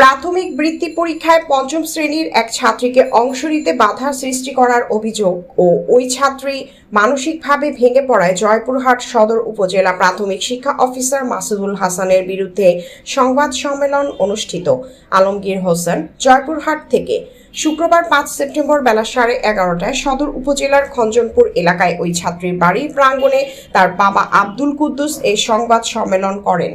প্রাথমিক বৃত্তি পরীক্ষায় পঞ্চম শ্রেণির এক ছাত্রীকে অংশ নিতে বাধা সৃষ্টি করার অভিযোগ ও ওই ছাত্রী মানসিকভাবে ভেঙে পড়ায় জয়পুরহাট সদর উপজেলা প্রাথমিক শিক্ষা অফিসার মাসুদুল হাসানের বিরুদ্ধে সংবাদ সম্মেলন অনুষ্ঠিত। আলমগীর হোসেন, জয়পুরহাট থেকে। শুক্রবার পাঁচ সেপ্টেম্বর বেলা সাড়ে এগারোটায় সদর উপজেলার খঞ্জনপুর এলাকায় ওই ছাত্রীর বাড়ির প্রাঙ্গণে তার বাবা আব্দুল কুদ্দুস এই সংবাদ সম্মেলন করেন।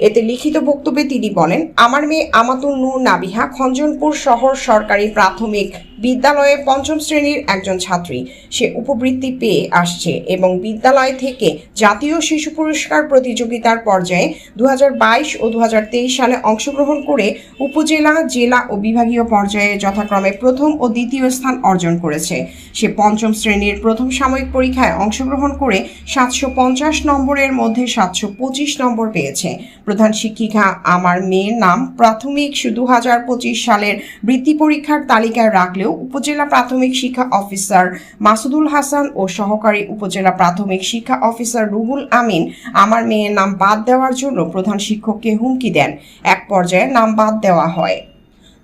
এতে লিখিত বক্তব্যে তিনি বলেন আমার মেয়ে আমাতুন নূর নাবিহা খঞ্জনপুর শহর সরকারি প্রাথমিক বিদ্যালয়ে পঞ্চম শ্রেণির একজন ছাত্রী। সে উপবৃত্তি পেয়ে আসছে এবং বিদ্যালয় থেকে জাতীয় শিশু পুরস্কার প্রতিযোগিতার পর্যায়ে দু হাজার বাইশ ও দু হাজার তেইশ সালে অংশগ্রহণ করে উপজেলা, জেলা ও বিভাগীয় পর্যায়ে যথাক্রমে প্রথম ও দ্বিতীয় স্থান অর্জন করেছে। সে পঞ্চম শ্রেণির প্রথম সাময়িক পরীক্ষায় অংশগ্রহণ করে সাতশো পঞ্চাশ নম্বরের মধ্যে সাতশো পঁচিশ নম্বর পেয়েছে। প্রধান শিক্ষিকা আমার মেয়ের নাম প্রাথমিক দু হাজার পঁচিশ সালের বৃত্তি পরীক্ষার তালিকায় রাখলেও উপজেলা প্রাথমিক শিক্ষা অফিসার মাসুদুল হাসান ও সহকারী উপজেলা প্রাথমিক শিক্ষা অফিসার রুহুল আমিন আমার মেয়ের নাম বাদ দেওয়ার জন্য প্রধান শিক্ষককে হুমকি দেন। এক পর্যায়ে নাম বাদ দেওয়া হয়।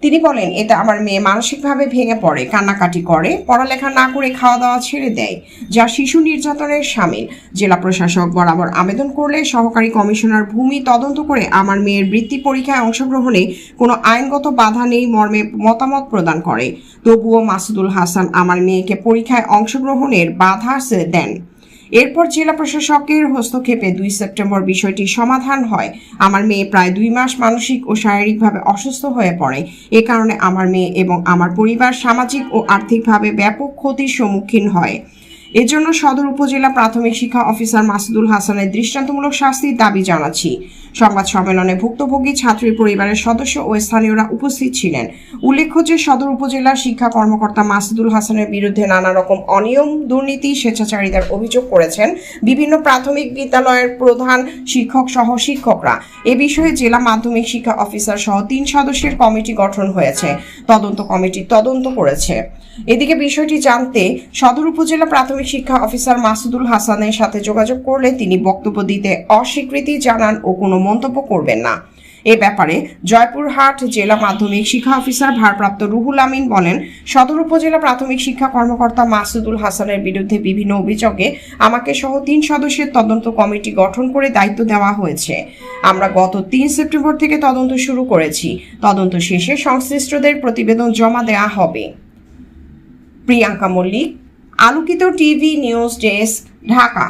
তিনি বলেন এতে আমার মেয়ে মানসিকভাবে ভেঙে পড়ে, কান্নাকাটি করে, পড়ালেখা না করে খাওয়া দাওয়া ছেড়ে দেয়, যা শিশু নির্যাতনের সামিল। জেলা প্রশাসক বরাবর আবেদন করলে সহকারী কমিশনার ভূমি তদন্ত করে আমার মেয়ের বৃত্তি পরীক্ষায় অংশগ্রহণে কোনো আইনগত বাধা নেই মর্মে মতামত প্রদান করে। তবুও মাসুদুল হাসান আমার মেয়েকে পরীক্ষায় অংশগ্রহণের বাধা দেন। এরপর জেলা প্রশাসকের হস্তক্ষেপে দুই সেপ্টেম্বর বিষয়টি সমাধান হয়। আমার মেয়ে প্রায় দুই মাস মানসিক ও শারীরিকভাবে অসুস্থ হয়ে পড়ে। এ কারণে আমার মেয়ে এবং আমার পরিবার সামাজিক ও আর্থিকভাবে ব্যাপক ক্ষতির সম্মুখীন হয়। এজন্য সদর উপজেলা প্রাথমিক শিক্ষা অফিসার মাসুদুল হাসানের দৃষ্টান্তমূলক শাস্তির দাবি জানাচ্ছি। সংবাদ সম্মেলনে ভুক্তভোগী ছাত্রীর পরিবারের সদস্য ও স্থানীয়রা উপস্থিত ছিলেন। উল্লেখ্য যে সদর উপজেলার শিক্ষা কর্মকর্তা মাসুদুল হাসানের বিরুদ্ধে নানা রকম অনিয়ম, দুর্নীতি, স্বেচ্ছাচারিতার অভিযোগ করেছেন বিভিন্ন প্রাথমিক বিদ্যালয়ের প্রধান শিক্ষক সহ শিক্ষকরা। এ বিষয়ে জেলা মাধ্যমিক শিক্ষা অফিসার সহ তিন সদস্যের কমিটি গঠন হয়েছে। তদন্ত কমিটি তদন্ত করেছে। এদিকে বিষয়টি জানতে সদর উপজেলা প্রাথমিক শিক্ষা অফিসার মাসুদুল হাসানের সাথে যোগাযোগ করলে তিনি বক্তব্য দিতে অস্বীকৃতি জানান ও কোনো মন্তব্য করবেন না। এ ব্যাপারে জয়পুরহাট জেলা মাধ্যমিক শিক্ষা অফিসার ভারপ্রাপ্ত রুহুল আমিন বলেন, সদর উপজেলা প্রাথমিক শিক্ষা কর্মকর্তা মাসুদুল হাসানের বিরুদ্ধে বিভিন্ন অভিযোগে আমাকে সহ তিন সদস্যের তদন্ত কমিটি গঠন করে দায়িত্ব দেওয়া হয়েছে। আমরা গত তিন সেপ্টেম্বর থেকে তদন্ত শুরু করেছি। তদন্ত শেষে সংশ্লিষ্টদের প্রতিবেদন জমা দেওয়া হবে। প্রিয়াঙ্কা মল্লিক আলোকিত টিভি নিউজ ডেস্ক ঢাকা।